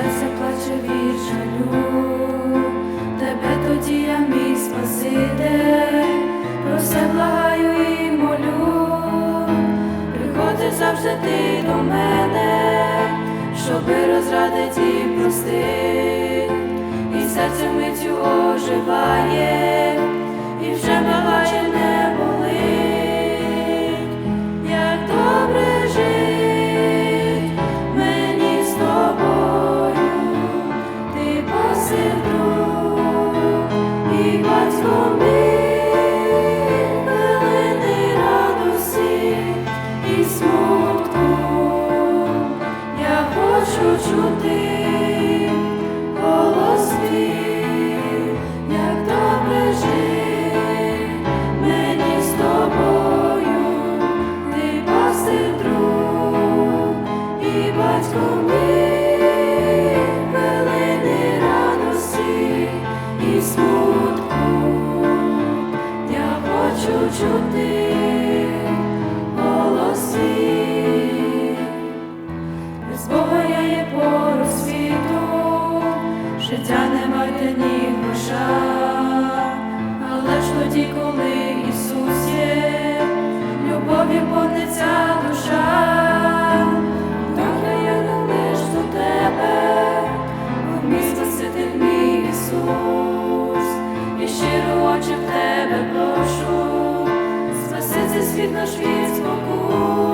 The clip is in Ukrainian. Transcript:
серце плаче від жалю, тебе тоді я мій спасити, про все благаю і молю, приходиш завжди ти до мене, щоби розрадити і простити, і серце миттю оживає, і вже балає не. Чути голоси, без Бога я є пору світу, життя не мати ні гроша. світ наш віць спокою.